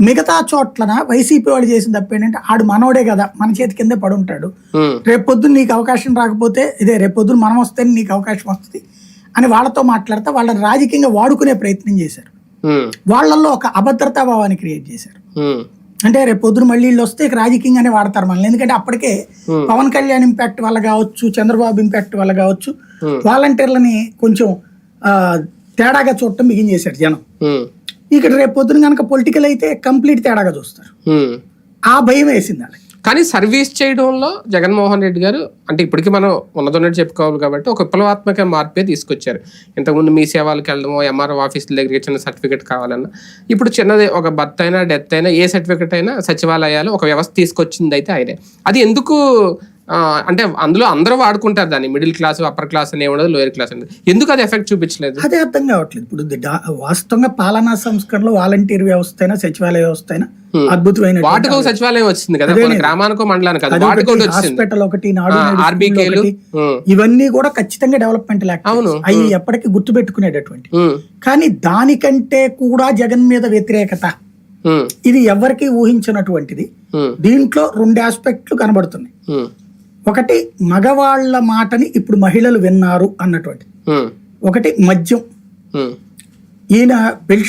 మిగతా చోట్లన వైసీపీ వాళ్ళు చేసిన తప్పు ఏంటంటే ఆడు మనోడే కదా మన చేతి కిందే పడి ఉంటాడు ఉమ్, రేపు పొద్దున్న నీకు అవకాశం రాకపోతే ఇదే రేపు పొద్దున్న మనం వస్తే నీకు అవకాశం వస్తుంది అని వాళ్ళతో మాట్లాడితే వాళ్ళని రాజకీయంగా వాడుకునే ప్రయత్నం చేశారు. వాళ్ళల్లో ఒక అభద్రతా భావాన్ని క్రియేట్ చేశారు. అంటే రేపు పొద్దున మళ్ళీ వీళ్ళు వస్తే రాజకీయంగానే వాడతారు మనల్ని. ఎందుకంటే అప్పటికే. పవన్ కళ్యాణ్ ఇంపాక్ట్ వల్ల కావచ్చు చంద్రబాబు ఇంపాక్ట్ వల్ల కావచ్చు. వాలంటీర్లని కొంచెం తేడాగా చూడటం బిగించేశారు జనం. ఉమ్, ఇక్కడ రేపు పొద్దున కనుక పొలిటికల్ అయితే కంప్లీట్ తేడాగా చూస్తారు. ఆ భయం వేసింది వాళ్ళకి కానీ సర్వీస్ చేయడంలో జగన్మోహన్ రెడ్డి గారు అంటే ఇప్పటికీ మనం ఉన్నదన్నట్టు చెప్పుకోవాలి కాబట్టి ఒక విప్లవాత్మక మార్పే తీసుకొచ్చారు. ఇంతకుముందు మీ సేవలకు వెళ్ళడమో ఎంఆర్ఓ ఆఫీసుల దగ్గరికి చిన్న సర్టిఫికేట్ కావాలన్నా ఇప్పుడు చిన్నది ఒక బర్త్ అయినా డెత్ అయినా ఏ సర్టిఫికేట్ అయినా సచివాలయాలు ఒక వ్యవస్థ తీసుకొచ్చింది అయితే ఆయనే. అది ఎందుకు అంటే అందులో అందరూ వాడుకుంటారు దాన్ని. మిడిల్ క్లాస్ అప్పర్ క్లాస్ అని ఉండదు లోయర్ క్లాస్ అనేది ఎందుకు అది ఎఫెక్ట్ చూపించలేదు? అదే అర్థం కావట్లేదు. ఇప్పుడు వాస్తవంగా పాలనా సంస్కరణలో వాలంటీర్ వ్యవస్థ అయినా సచివాలయ వ్యవస్థ అయినా అద్భుతమైన వాటికో సచివాలయం వచ్చింది కదా మన గ్రామానికో మండలానికి కదా వాటికి హాస్పిటల్ ఒకటి ఆర్బీకేలు ఇవన్నీ కూడా ఖచ్చితంగా డెవలప్మెంట్ అవును. అవి ఎప్పటికీ గుర్తు పెట్టుకునేటటువంటి కానీ దానికంటే కూడా జగన్ మీద వ్యతిరేకత. ఇది ఎవరికి ఊహించినటువంటిది. దీంట్లో రెండు ఆస్పెక్ట్లు కనబడుతున్నాయి. ఒకటి మగవాళ్ళ మాటని ఇప్పుడు మహిళలు విన్నారు అన్నటువంటి ఒకటి మద్యం. ఈయన బెల్ట్